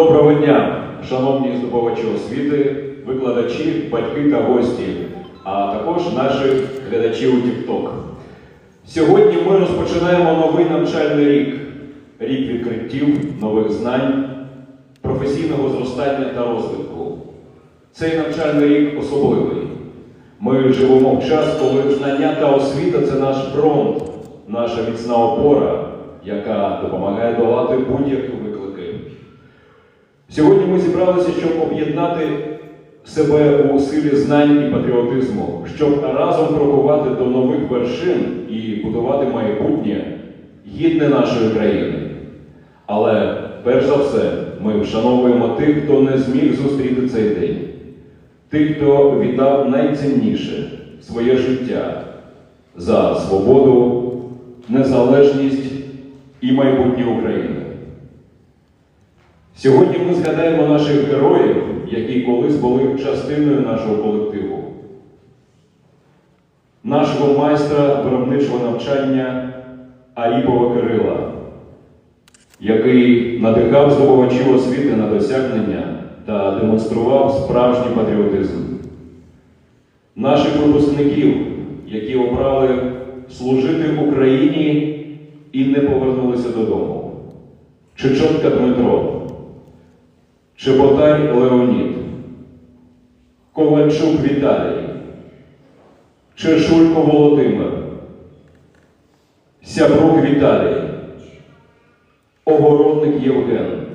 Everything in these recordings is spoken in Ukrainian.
Доброго дня, шановні здобувачі освіти, викладачі, батьки та гості, а також наші глядачі у TikTok. Сьогодні ми розпочинаємо новий навчальний рік, рік відкриттів, нових знань, професійного зростання та розвитку. Цей навчальний рік особливий. Ми живемо в час, коли знання та освіта це наш фронт, наша міцна опора, яка допомагає долати виклики. Сьогодні ми зібралися, щоб об'єднати себе у силі знань і патріотизму, щоб разом крокувати до нових вершин і будувати майбутнє гідне нашої країни. Але перш за все, ми вшановуємо тих, хто не зміг зустріти цей день, тих, хто віддав найцінніше своє життя за свободу, незалежність і майбутнє України. Сьогодні ми згадаємо наших героїв, які колись були частиною нашого колективу, нашого майстра виробничого навчання Аріпова Кирила, який надихав здобувачів освіти на досягнення та демонстрував справжній патріотизм, наших випускників, які обрали служити Україні і не повернулися додому. Чечотка Дмитро, Чеботар Леонід, Ковальчук Віталій, Чешулько Володимир, Сябрук Віталій, Огородник Євген,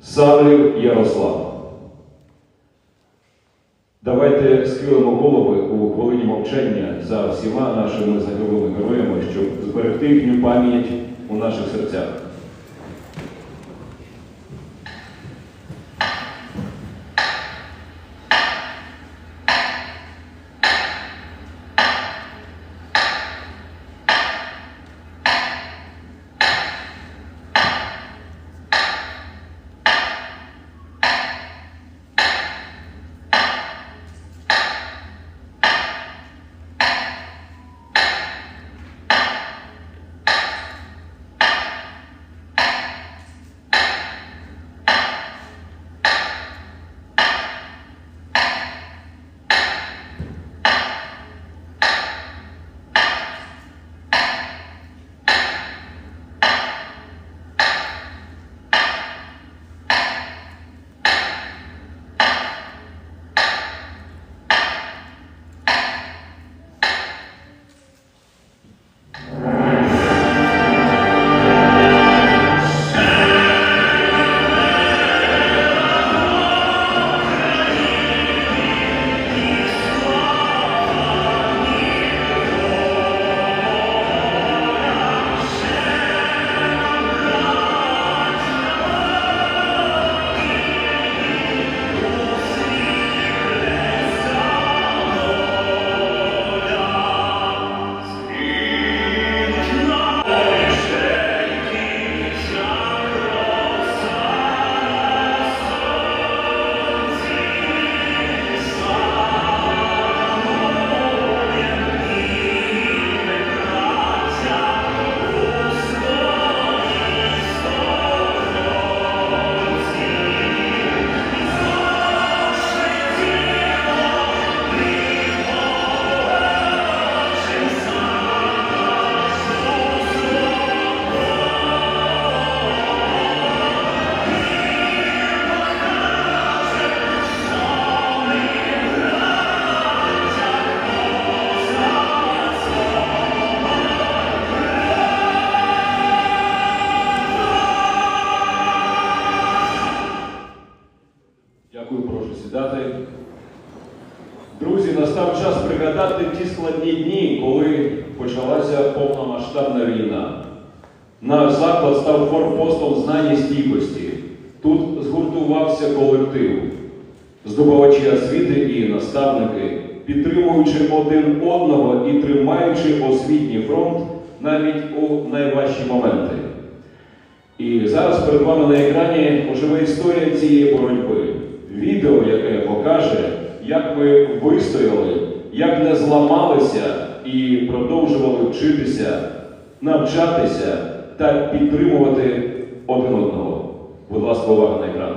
Савлів Ярослав. Давайте схилимо голови у хвилині мовчання за всіма нашими загиблими героями, щоб зберегти їхню пам'ять у наших серцях. Оживе історія цієї боротьби. Відео, яке покаже, як ми вистояли, як не зламалися і продовжували вчитися, навчатися та підтримувати один одного. Будь ласка, увага на екран.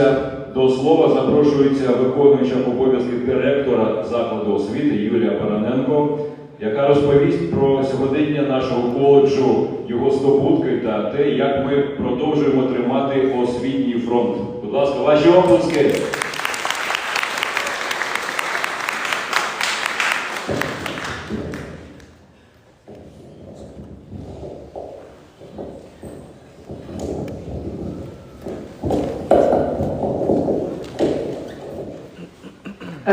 Продовжується. До слова запрошується виконуюча обов'язків директора закладу освіти Юлія Бараненко, яка розповість про сьогодення нашого коледжу, його здобутки та те, як ми продовжуємо тримати освітній фронт. Будь ласка, ваші оплески.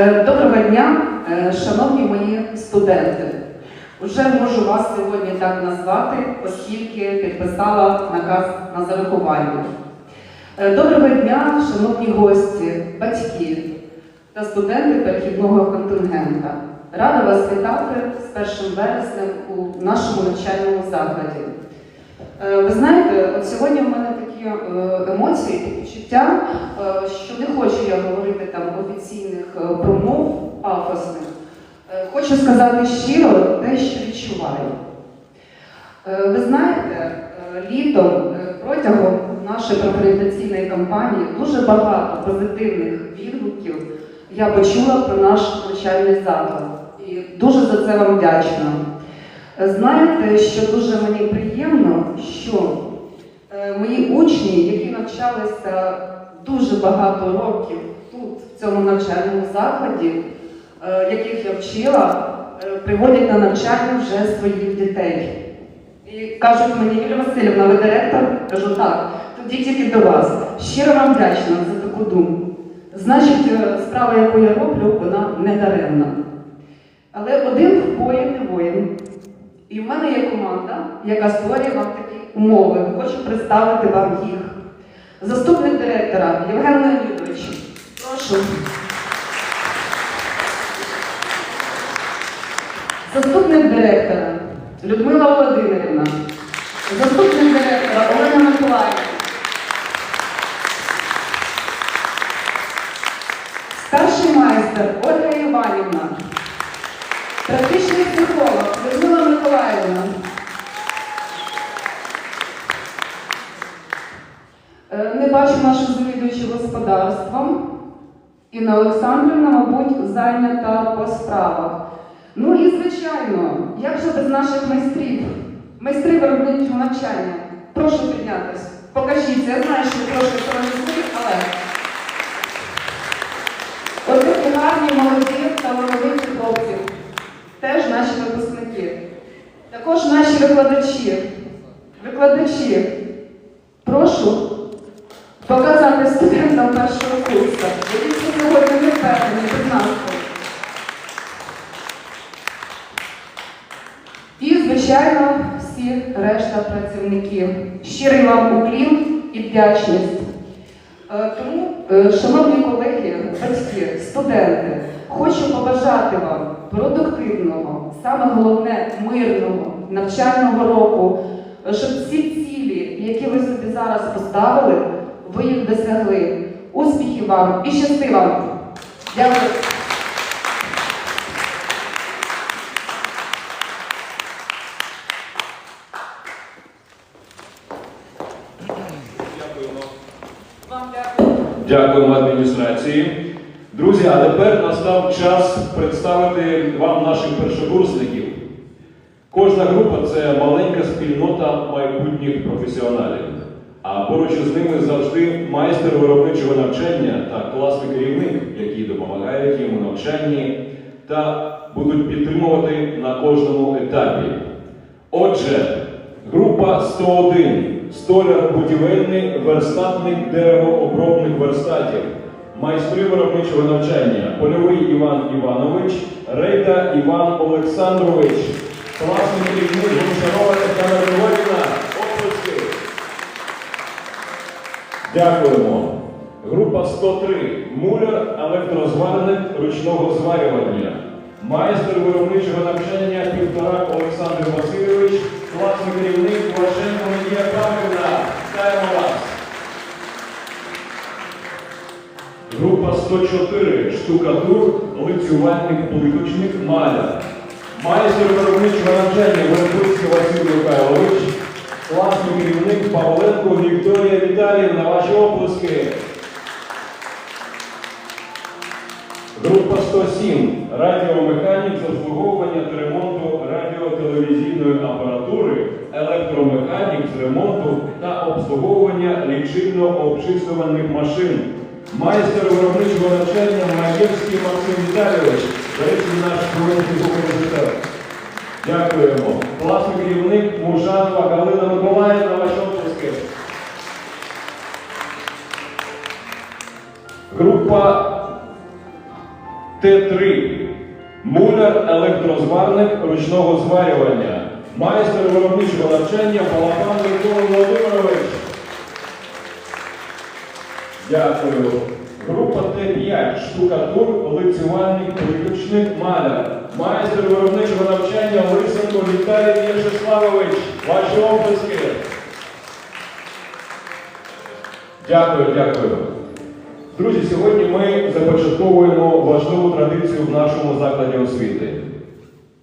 Доброго дня, е, шановні мої студенти. Вже можу вас сьогодні так назвати, оскільки підписала наказ на зарахування. Е, Доброго дня, шановні гості, батьки та студенти перехідного контингента. Рада вас вітати з 1 вереснем у нашому навчальному закладі. Е, Ви знаєте, от сьогодні в мене такі е, емоції, такі відчуття, е, що не хочу я говорити там офіційних е, промов пафосних. Хочу сказати щиро те, що відчуваю. Ви знаєте, літом протягом нашої профорієнтаційної кампанії дуже багато позитивних відгуків я почула про наш навчальний заклад. І дуже за це вам вдячна. Знаєте, що дуже мені приємно, що мої учні, які навчалися дуже багато років тут, в цьому навчальному закладі, е, яких я вчила, е, приводять на навчання вже своїх дітей. І кажуть мені, Юлія Васильівна, ви директор? Кажу, так, тоді тільки до вас. Щиро вам вдячна за таку думку. Значить, е, справа, яку я роблю, вона не даремна. Але один воїн не воїн. І в мене є команда, яка створює вам такі умови. Хочу представити вам їх. Заступник директора Євген Леонідович. Прошу. Заступник директора Людмила Володимирівна. Заступник директора Олена Миколаївна. Старший майстер Ольга Іванівна. Практичний психолог Миколаївна. Е, Не бачу нашу завідуючу господарством. Інна Олександрівна, мабуть, зайнята по справах. Ну і звичайно, як же без наших майстрів? Майстри виробничого навчання. Прошу піднятись. Покажіться. Я знаю, що трошки сором'язливі, але. Ось такі гарні, молоді, талановиті хлопці. Теж наші випускники. Також наші викладачі. Викладачі. Прошу показати студентам першого курсу. Які сьогодні не впевнені, будь ласка. І, звичайно, всі решта працівників. Щирий вам уклін і вдячність. Е, Тому, е, шановні колеги, батьки, студенти, хочу побажати вам продуктивного, саме головне мирного навчального року, щоб всі цілі, які ви собі зараз поставили, ви їх досягли. Успіхів вам і щасти! Вам дякую. Дякуємо адміністрації. Друзі, а тепер настав час представити вам наших першокурсників. Кожна група це маленька спільнота майбутніх професіоналів. А поруч із ними завжди майстер виробничого навчання та класний керівник, які допомагають їм у навчанні та будуть підтримувати на кожному етапі. Отже, група 101 столяр будівельний верстатник деревообробних верстатів, майстри виробничого навчання, польовий Іван Іванович, Рейда Іван Олександрович, класний керівник Гончарова Тетяна Григорівна. Оплески. Дякуємо. Група 103. Муляр, електрозварник ручного зварювання. Майстер виробничого навчання Півторак Олександр Васильович, класний керівник Вашенко Надія Павлівна. Вітаємо вас. Група 104. Штукатур, лицювальник, плиточник, маляр. Майстер виробничого навчання Вербицький Василь Михайлович, класний керівник Павленко Вікторія Віталіївна. Ваші оплески. Група 107. Радіомеханік з обслуговування та ремонту радіотелевізійної апаратури, електромеханік з ремонту та обслуговування лічильно-обчислювальних машин. Майстер виробничого навчання Маєвський Максим Віталійович, речі, наш Хмельницький університет. Дякуємо. Класний керівник Мужанова Галина Миколаївна, оплески. Група Т3. Муляр, електрозварник ручного зварювання. Майстер виробничого навчання Балапан Микола Володимирович. Дякую. Група Т5. Штукатур, лицювальник, приключник, маляр. Майстер виробничого навчання Лисенко Віталій В'ячеславович. Ваші оплески. Дякую, дякую. Друзі, сьогодні ми започатковуємо важливу традицію в нашому закладі освіти.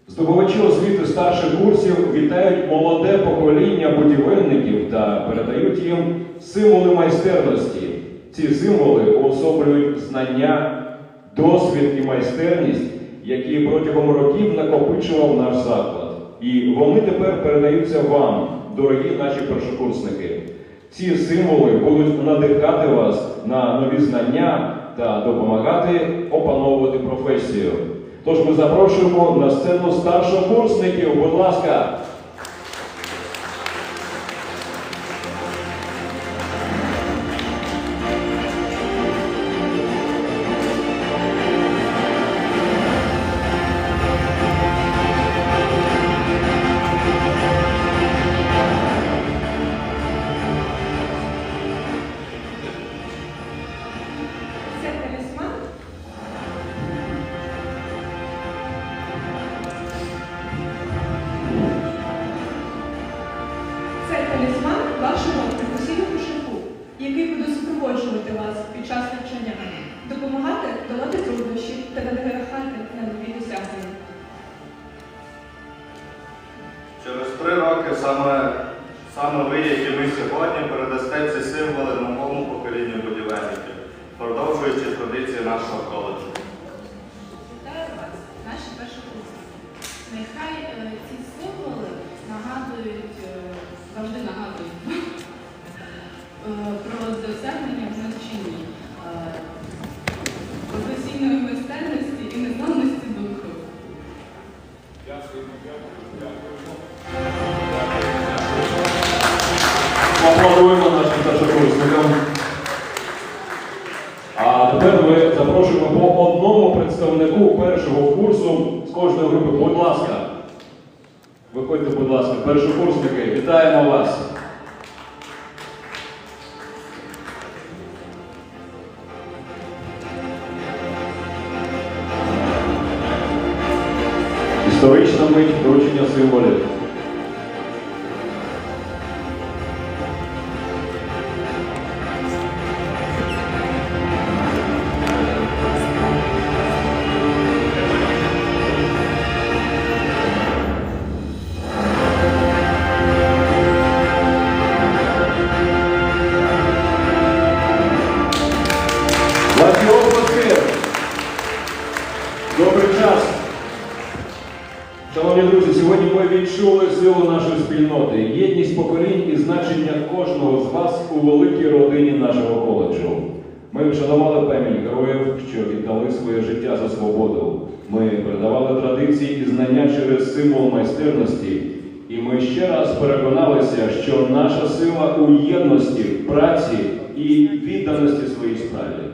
Здобувачі освіти старших курсів вітають молоде покоління будівельників та передають їм символи майстерності. Ці символи уособлюють знання, досвід і майстерність, які протягом років накопичував наш заклад. І вони тепер передаються вам, дорогі наші першокурсники. Ці символи будуть надихати вас на нові знання та допомагати опановувати професію. Тож ми запрошуємо на сцену старшокурсників, будь ласка. Поаплодуємо нашим першокурсникам. А тепер ми запрошуємо по одному представнику першого курсу з кожної групи. Будь ласка. Виходьте, будь ласка, першокурсники, вітаємо вас. Історична мить вручення символів. Друзі, сьогодні ми відчули різність поколінь і значення кожного з вас у великій родині нашого коледжу. Ми вшанували пам'ять героїв, що віддали своє життя за свободу. Ми передавали традиції і знання через символ майстерності. І ми ще раз переконалися, що наша сила у єдності, праці і відданості своїй справі.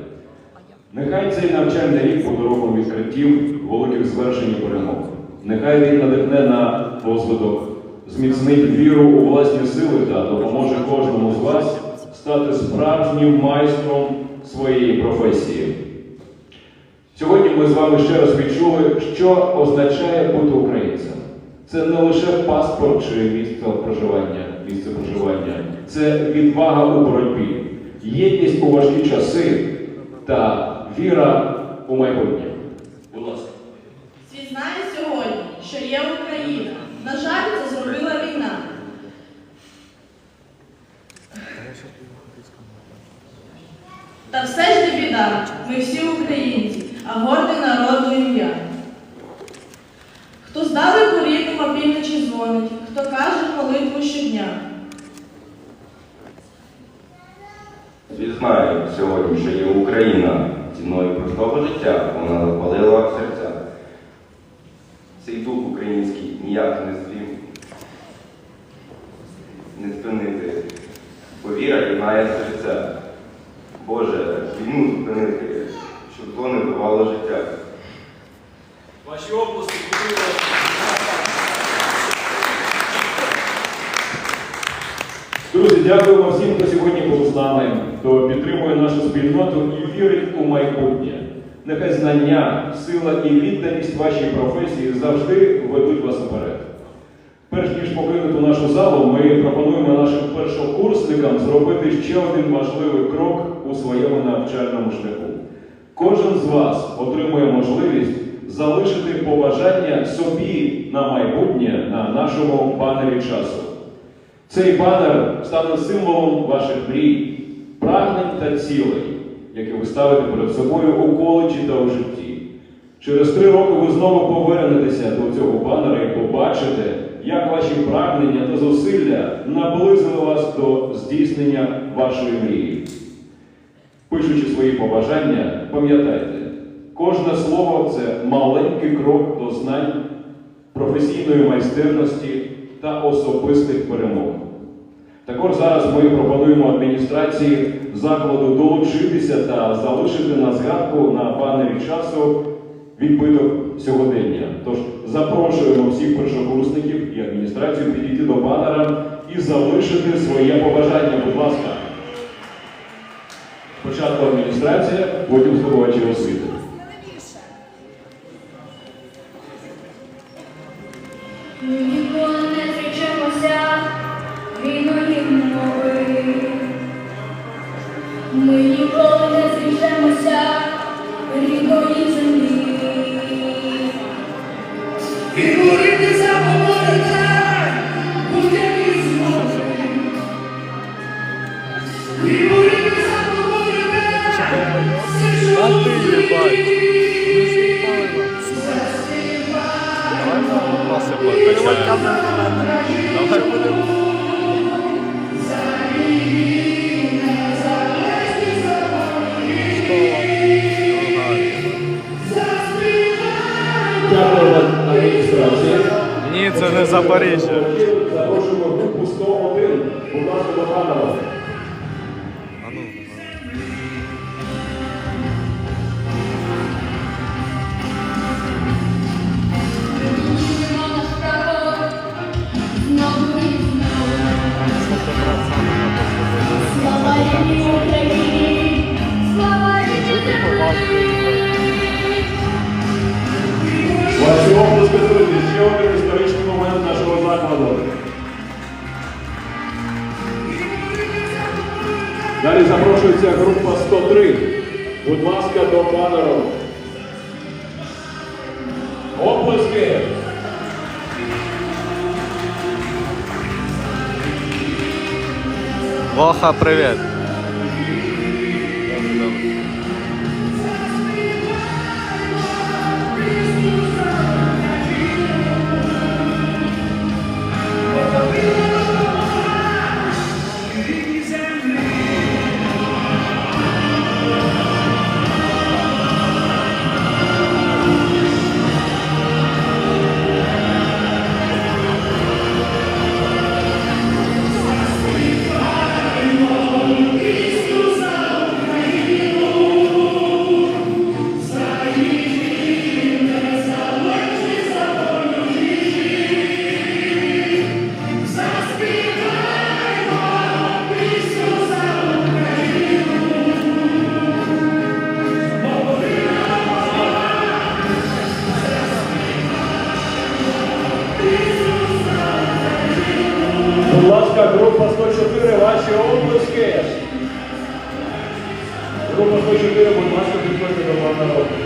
Нехай цей навчальний рік буде роком відкриттів, великих звершень і перемог. Нехай він надихне на розвиток, зміцнить віру у власні сили та допоможе кожному з вас стати справжнім майстром своєї професії. Сьогодні ми з вами ще раз відчули, що означає бути українцем. Це не лише паспорт чи місце проживання, місце проживання, це відвага у боротьбі, єдність у важкі часи та віра у майбутнє. Будь ласка. Світ знає сьогодні, що є Україна. На жаль, це зробила війна. Та все ж не біда, ми всі українці, а гордий народу ім'я. Хто здалеку рідним опівночі дзвонить, хто каже молитву щодня. Світ сьогодні, що є Україна ціною простого життя, вона запалила серця. Цей дух український ніяк не злім не спинити. Бо віра єднає серця. Боже, війну зупинити, щоб зло не вбивало життя. Ваші області Друзі, дякуємо всім, хто сьогодні був з нами, хто підтримує нашу спільноту і вірить у майбутнє. Нехай знання, сила і відданість вашій професії завжди ведуть вас вперед. Перш ніж покинути нашу залу, ми пропонуємо нашим першокурсникам зробити ще один важливий крок у своєму навчальному шляху. Кожен з вас отримує можливість залишити побажання собі на майбутнє на нашому банері часу. Цей банер стане символом ваших мрій, прагнень та цілей, які ви ставите перед собою у коледжі та у житті. Через три роки ви знову повернетеся до цього банера і побачите, як ваші прагнення та зусилля наблизили вас до здійснення вашої мрії. Пишучи свої побажання, пам'ятайте, кожне слово це маленький крок до знань, професійної майстерності та особистих перемог. Також зараз ми пропонуємо адміністрації закладу долучитися та залишити на згадку на банері часу відбиток сьогодення. Тож запрошуємо всіх першокурсників і адміністрацію підійти до банера і залишити своє побажання. Будь ласка. Спочатку адміністрація, потім здобувачі освіти. Ми Запрошуємо групу 101. Будь ласка, землі. Ваші обласки, друзі, ще один історичний момент нашого закладу. Далі запрошується група 103. Будь ласка, до банеру. Оплески! Воха, привіт. się obraz jest. Równo chodzi o wiele, bo masz to wypełnione na rok.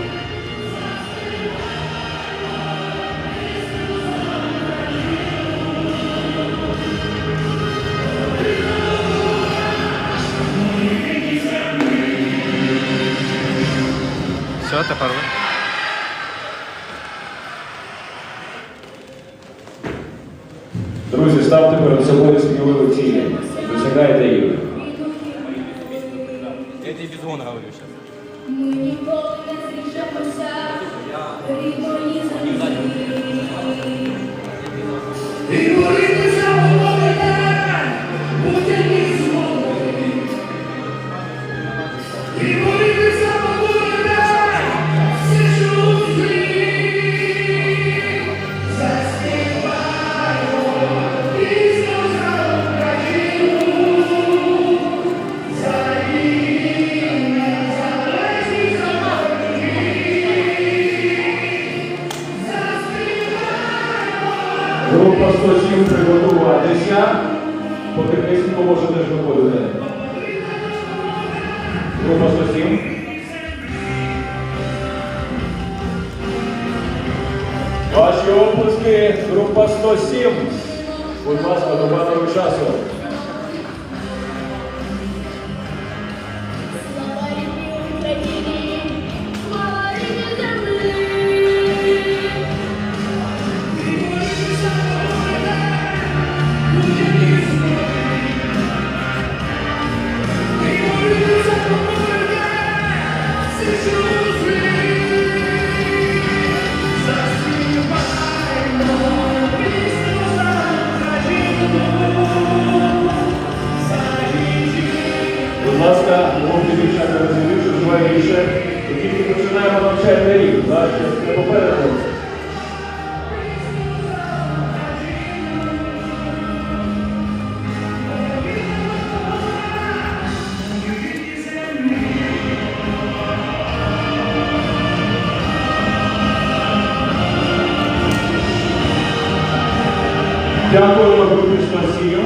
Дякуємо виключно всім.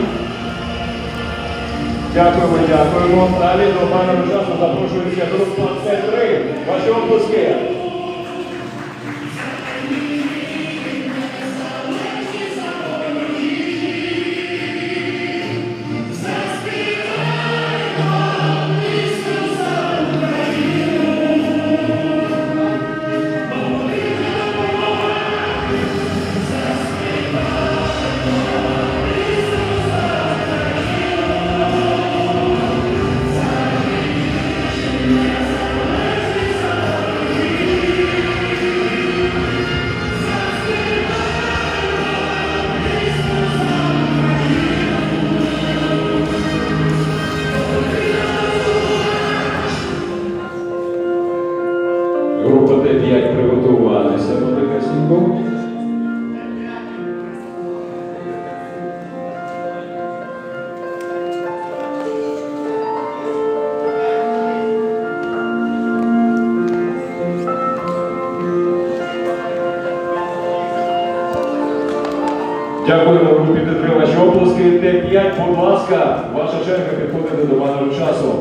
Дякуємо, дякуємо. Далі до пана часу запрошується група С3. Ваші обласки. Јан Подласка, ваша шерка ќе подеде до мадар часо.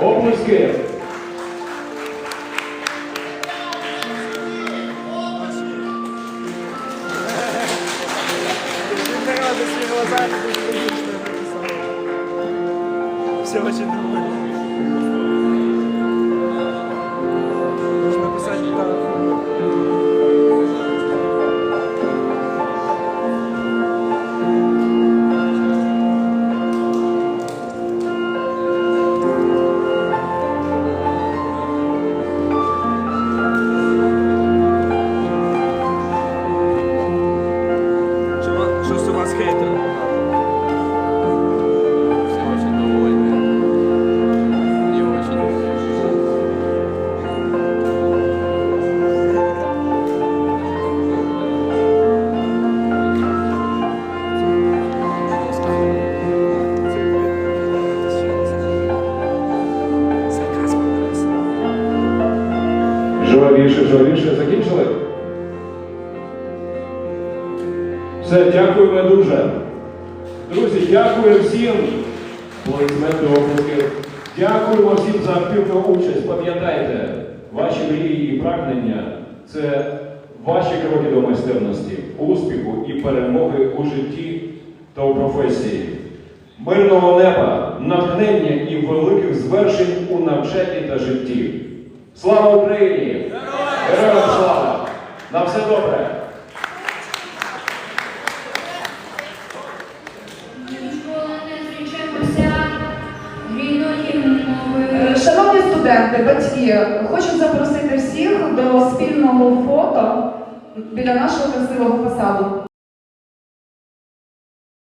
Обојске, Все, дякуємо дуже. Друзі, дякую всім. Аплодисменти обласки. Дякуємо всім за активну участь. Пам'ятайте, ваші мрії і прагнення це ваші кроки до майстерності, успіху і перемоги у житті та у професії. Мирного неба, натхнення і великих звершень у навчанні та житті. Слава Україні! Героям слава! На все добре! Студенти, батьки, хочу запросити всіх до спільного фото біля нашого красивого фасаду.